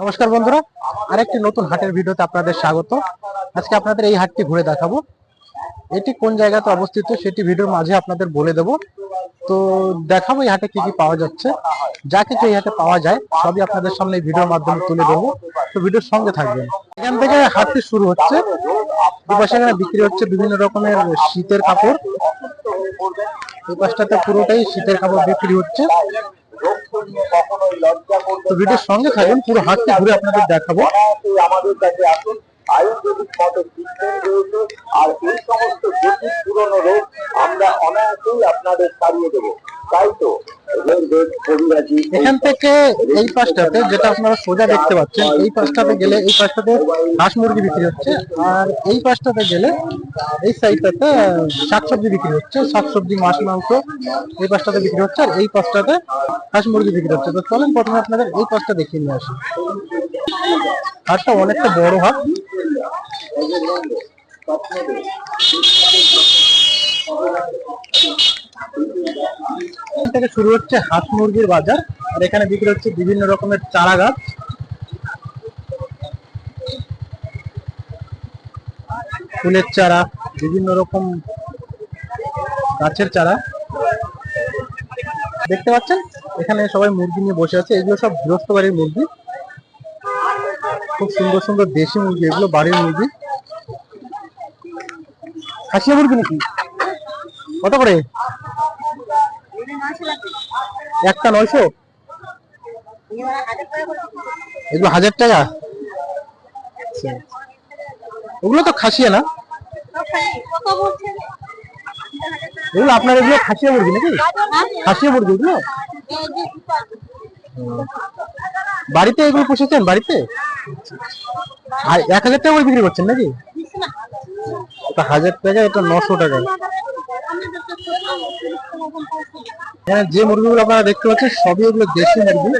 নমস্কার বন্ধুরা, আরেকটি নতুন হাটের ভিডিওতে আপনাদের স্বাগত। আজকে আপনাদের এই হাটটি ঘুরে দেখাবো। এটি কোন জায়গাতে অবস্থিত সেটি ভিডিওর মাঝে আপনাদের বলে দেব। তো দেখাবো এই হাটে কি কি পাওয়া যাচ্ছে। যা কিছু এই হাটে পাওয়া যায়, সবই আপনাদের সামনে এই ভিডিওর মাধ্যমে তুলে দেবো তো ভিডিওর সঙ্গে থাকবেন। এখান থেকে হাটটি শুরু হচ্ছে। দুপাশে এখানে বিক্রি হচ্ছে বিভিন্ন রকমের শীতের কাপড়। এই পাশটাতে পুরোটাই শীতের কাপড় বিক্রি হচ্ছে। তো ভিডিওর সঙ্গে থাকুন, পুরো হাতটা ঘুরে আপনাদের দেখাবো। আমাদের কাছে আসুন আয়ুর্বেদিক মতো ট্রিটমেন্ট রয়েছে আর এই সমস্ত জটিল পুরনো রোগ আমরা অনায়াসেই আপনাদের সারিয়ে দেবো। এখান থেকে এই পাশটাতে যেটা আপনারা সোজা দেখতে পাচ্ছেন, এই পাশটাতে গেলে এই পাশটাতে হাঁস মুরগি বিক্রি হচ্ছে, আর এই পাশটাতে গেলে এই সাইডটাতে শাকসবজি বিক্রি হচ্ছে শাকসবজি মাছ, মাংস এই পাশটাতে বিক্রি হচ্ছে, আর এই পাশটাতে হাঁস মুরগি বিক্রি হচ্ছে। তো চলেন প্রথমে আপনাদের এই পাশটা দেখিয়ে নিয়ে আসি। হাটটা অনেকটা বড় হাট এখান থেকে শুরু হচ্ছে হাঁস মুরগির বাজার, আর এখানে বিক্রি হচ্ছে বিভিন্ন রকমের চারা গাছ। ফুলের চারা, বিভিন্ন রকম গাছের চারা। দেখতে পাচ্ছেন? এখানে সবাই মুরগি নিয়ে বসে আছে। এগুলো সব গৃহস্থ বাড়ির মুরগি। খুব সুন্দর সুন্দর দেশি মুরগি, এগুলো বাড়ির মুরগি। খাসিয়া মুরগি নাকি? কত করে? একটা নয়শো? এগুলো হাজার টাকা। ওগুলো তো খাসিয়া না? এগুলো আপনার এগুলো খাসিয়া মুরগি নাকি? খাসিয়া মুরগি এগুলো? বাড়িতে এগুলো পুষেছেন? বাড়িতে? আর এক হাজার টাকা করে বিক্রি করছেন নাকি? হাজার টাকা, এটা নশো টাকা। এখানে যে মুরগিগুলো আপনারা দেখতে পাচ্ছেন, সবই এগুলো দেশি মুরগি।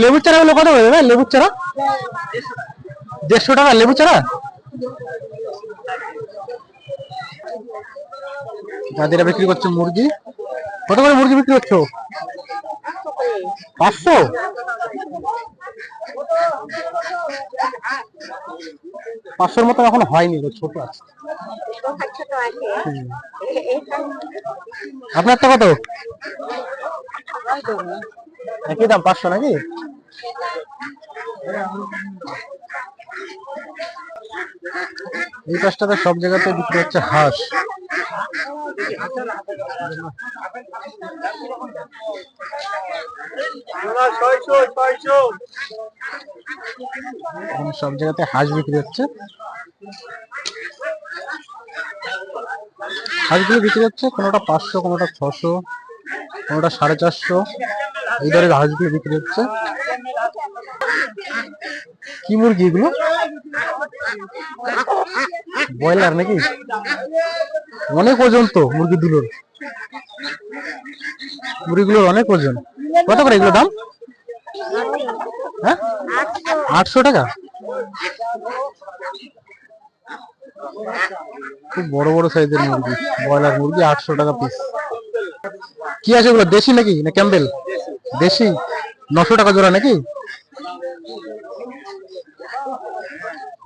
লেবুর চারা গুলো কত করে দেবে লেবুর চারা? দেড়শো টাকা লেবু চারা? দাদিরা বিক্রি করছে মুরগি। কত করে মুরগি বিক্রি করছ? পাঁচশো? পাঁচশোর মতো এখন হয়নি ছোট আছে। আপনারটা কত? একই দাম, পাঁচশো নাকি? এই পাশটাতে সব জায়গাতে বিক্রি হচ্ছে হাঁস। সব জায়গাতে হাঁস বিক্রি হচ্ছে। হাঁসগুলো বিক্রি হচ্ছে কোনোটা পাঁচশো, কোনোটা ছশো, কোনোটা সাড়ে চারশো। এই দরের হাঁসগুলো বিক্রি হচ্ছে। কি মুরগি এগুলো? ব্রয়লার নাকি? অনেক ওজন তো মুরগি মুরগিগুলোর। মুরগিগুলোর অনেক ওজন। কত করে এগুলো দাম? হ্যাঁ? আটশো টাকা? খুব বড় বড় সাইজের মুরগি। ব্রয়লার মুরগি আটশো টাকা পিস কি আছে ওগুলো? দেশি নাকি? না ক্যাম্বেল? দেশি? নশো টাকা জোড়া নাকি?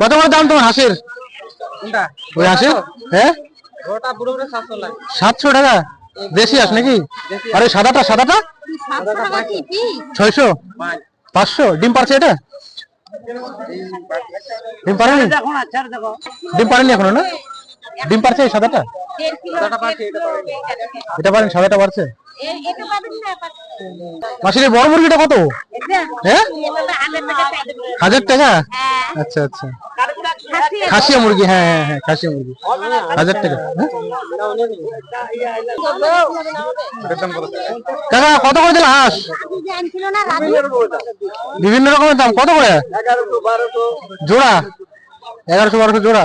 কত করে দাম তোমার হাঁসের? ওই হাঁসের? হ্যাঁ? সাতশো টাকা? দেশি হাঁস নাকি? আরে সাদাটা সাদাটা? ছয়শো? পাঁচশো? ডিম পারছে এটা? ডিম পারেনি ডিম পারেনি এখনও না? ডিম পারছে এই সাদাটা। এটা পারেন সাদাটা পারছে মাসির বড় মুরগিটা কত? হ্যাঁ? হাজার টাকা হ্যাঁ, আচ্ছা আচ্ছা। খাসি খাসিয়া মুরগি হ্যাঁ হ্যাঁ হ্যাঁ খাসিয়া মুরগি। হাজার টাকা হ্যাঁ? কাকা কত করে দিল হাঁস? বিভিন্ন রকমের দাম কত করে? জোড়া? এগারোশো বারোশো জোড়া?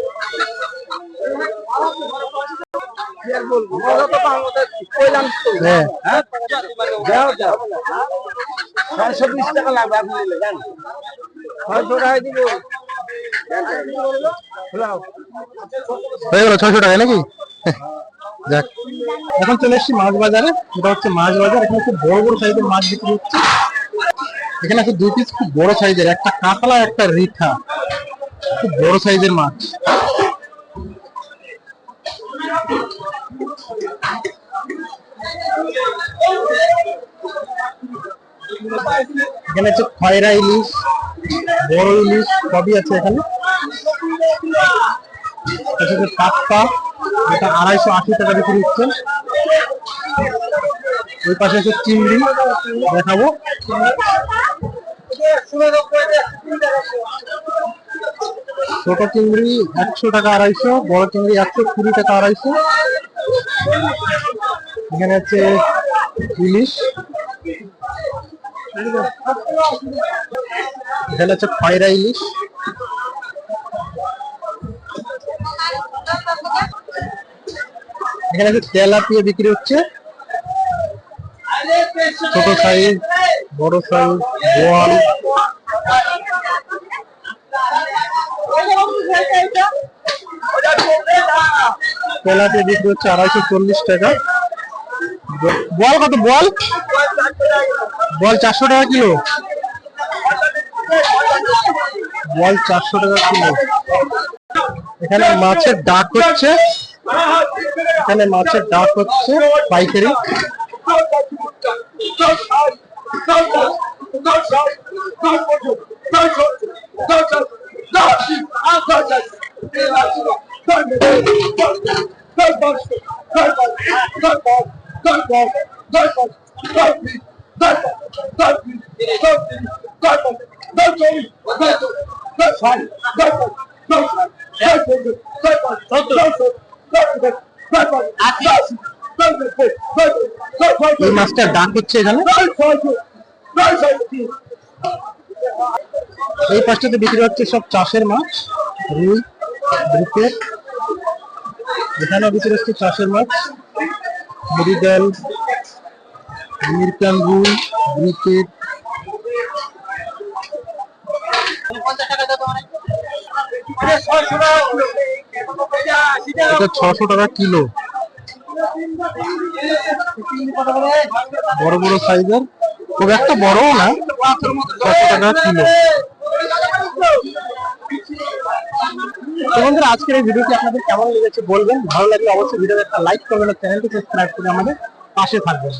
ছয়শো বিশ টাকা। হয়ে গেল ছয়শো টাকা নাকি? যাক। এখন চলে এসেছি মাছ বাজারে। এটা হচ্ছে মাছ বাজার। এখানে খুব বড় বড় সাইজের মাছ বিক্রি হচ্ছে। এখানে আছে দুই পিস খুব বড় সাইজের, একটা কাতলা, একটা রিঠা। খুব বড় সাইজের মাছ। এখানে হচ্ছে খয়রা ইলিশ, বড় ইলিশ সবই আছে এখানে। কাপ্পা এটা আড়াইশো আশি টাকা বিক্রি হচ্ছে। ওই পাশে হচ্ছে চিংড়ি, দেখাবো। ছোট চিংড়ি একশো টাকা আড়াইশো, বড় চিংড়ি একশো কুড়ি টাকা আড়াইশো। এখানে হচ্ছে ইলিশ। এখানে হচ্ছে খয়রা ইলিশ। এখানে হচ্ছে তেলাপিয়া বিক্রি হচ্ছে। ছোট সাইজ, বড় সাইজ, বোয়াল। তেলাপিয়া বিক্রি হচ্ছে আড়াইশো চল্লিশ টাকা। বল কত, বল? বল চারশো টাকা কিলো। বল চারশো টাকা কিলো। এখানে মাছের ডাক হচ্ছে। এখানে মাছের ডাক হচ্ছে পাইকারি। মাছটার ডাক হচ্ছে এখানে? এই পাশটাতে বিক্রি হচ্ছে সব চাষের মাছ। রুই ব্রিকেট, এখানে বিক্রি হচ্ছে চাষের মাছ মৃগেল মিরকান রুই ব্রিকেট। এটা ছশো টাকা কিলো। বড় বড় সাইজের। খুব একটা বড়ও না, ছশো টাকা কিলো। বন্ধুরা, আজকের এই ভিডিওটি আপনাদের কেমন লেগেছে বলবেন? ভালো লাগলে অবশ্যই ভিডিওতে একটা লাইক করবেন চ্যানেলটি সাবস্ক্রাইব করে আমাদের পাশে থাকবেন।